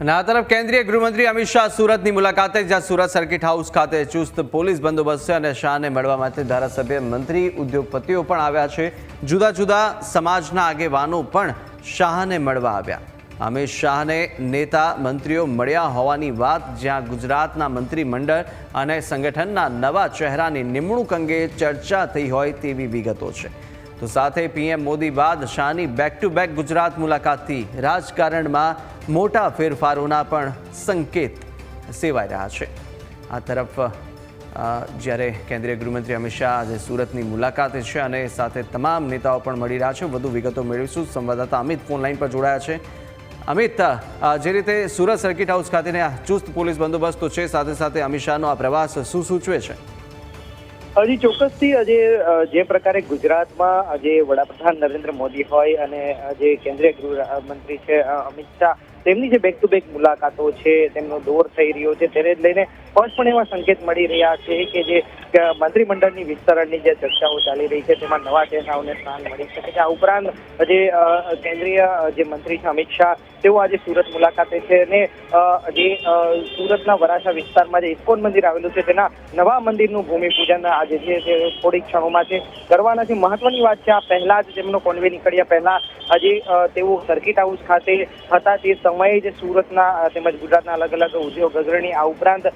અને આ તરફ કેન્દ્રીય ગૃહમંત્રી અમિત શાહ સુરતની મુલાકાતે, જ્યાં સુરત સર્કિટ હાઉસ ખાતે ચુસ્ત પોલીસ બંદોબસ્ત છે અને શાહને મળવા માટે ધારાસભ્ય મંત્રી ઉદ્યોગપતિઓ પણ આવ્યા છે. જુદા જુદા સમાજના આગેવાનો પણ શાહને મળવા આવ્યા. અમિત શાહને નેતા મંત્રીઓ મળ્યા હોવાની વાત, જ્યાં ગુજરાતના મંત્રીમંડળ અને સંગઠનના નવા ચહેરાની નિમણૂક અંગે ચર્ચા થઈ હોય તેવી વિગતો છે. તો સાથે પીએમ મોદી બાદ શાહની બેક ટુ બેક ગુજરાત મુલાકાતથી રાજકારણમાં મોટા ફેરફારોના પણ સંકેત સેવાઈ રહ્યા છે. આ તરફ જ્યારે કેન્દ્રીય ગૃહમંત્રી અમિત શાહ આજે સુરતની મુલાકાતે છે અને સાથે તમામ નેતાઓ પણ મળી રહ્યા છે, વધુ વિગતો મેળવીશું. સંવાદદાતા અમિત ફોનલાઈન પર જોડાયા છે. અમિત જે રીતે સુરત સર્કિટ હાઉસ ખાતેને ચુસ્ત પોલીસ બંદોબસ્ત છે, સાથે સાથે અમિત શાહનો આ પ્રવાસ શું સૂચવે છે? હજી ચોક્કસથી આજે જે પ્રકારે ગુજરાતમાં આજે વડાપ્રધાન નરેન્દ્ર મોદી હોય અને જે કેન્દ્રીય ગૃહ મંત્રી છે અમિત શાહ તેમની જે બેક ટુ બેક મુલાકાતો છે, તેમનો દોર થઈ રહ્યો છે, તેને લઈને સ્પષ્ટપણે એવા સંકેત મળી રહ્યા છે કે જે મંત્રીમંડળની વિસ્તરણની જે ચર્ચાઓ ચાલી રહી છે, તેમાં નવા ચહેરાઓને સ્થાન મળી શકે છે. આ ઉપરાંત જે કેન્દ્રીય જે મંત્રી છે અમિત શાહ, તેઓ આજે સુરત મુલાકાતે છે અને જે સુરતના વરાછા વિસ્તારમાં જે ઇસ્કોન મંદિર આવેલું છે, તેના નવા મંદિરનું ભૂમિપૂજન આજે છે તે થોડીક ક્ષણોમાં છે. કરવાના છે મહત્વની વાત છે, આ પહેલા જ તેમનો કોન્વે નીકળ્યા પહેલા આજે તેઓ સર્કિટ હાઉસ ખાતે હતા તે સમયે જ સુરતના તેમજ ગુજરાતના અલગ અલગ ઉદ્યોગ અગ્રણી આ ઉપરાંત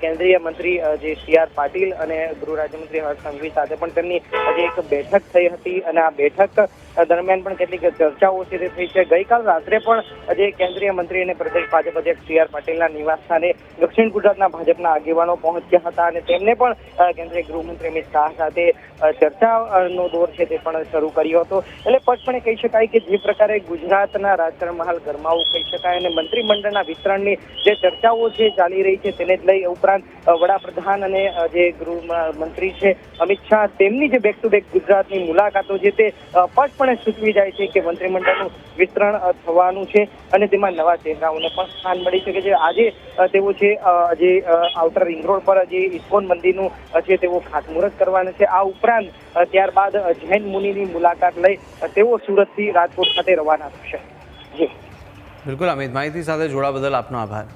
કેન્દ્રીય મંત્રી જે સી આર પાટીલ અને ગૃહ રાજ્યમંત્રી હર્ષ સંઘવી સાથે પણ તેમની આજે એક બેઠક થઈ હતી અને આ બેઠક દરમિયાન પણ કેટલીક ચર્ચાઓ થઈ છે. ગઈકાલ રાત્રે પણ જે કેન્દ્રીય મંત્રી અને પ્રદેશ ભાજપ અધ્યક્ષ સી આર પટેલના નિવાસસ્થાને દક્ષિણ ગુજરાતના ભાજપના આગેવાનો પહોંચ્યા હતા અને તેમને પણ કેન્દ્રીય ગૃહમંત્રી અમિત શાહ સાથે ચર્ચાનો દોર છે તે પણ શરૂ કર્યો હતો. એટલે પચપણે કહી શકાય કે જે પ્રકારે ગુજરાતના રાજકારણમાં હાલ ગરમાવું કહી શકાય અને મંત્રીમંડળના વિસ્તરણની જે ચર્ચાઓ છે ચાલી રહી છે તેને જ લઈ ઉપરાંત વડાપ્રધાન અને જે ગૃહ મંત્રી છે અમિત શાહ તેમની જે બેક ટુ બેક ગુજરાતની મુલાકાતો છે તે અ, સ્પષ્ટપણે સૂચવી જાય છે કે મંત્રીમંડળનું વિસ્તરણ થવાનું છે અને તેમાં નવા ચહેરાઓને પણ સ્થાન મળી શકે છે. આજે તેઓ છે જે આઉટર રિંગ રોડ પર જે ઇસ્કોન મંદિરનું છે, તેઓ ખાતમુહૂર્ત કરવાના છે. આ ઉપરાંત ત્યારબાદ જૈન મુનિની મુલાકાત લઈ તેઓ સુરતથી રાજકોટ ખાતે રવાના થશે. જી. બિલકુલ, અમિત, માહિતી સાથે જોડા બદલ આપનો આભાર.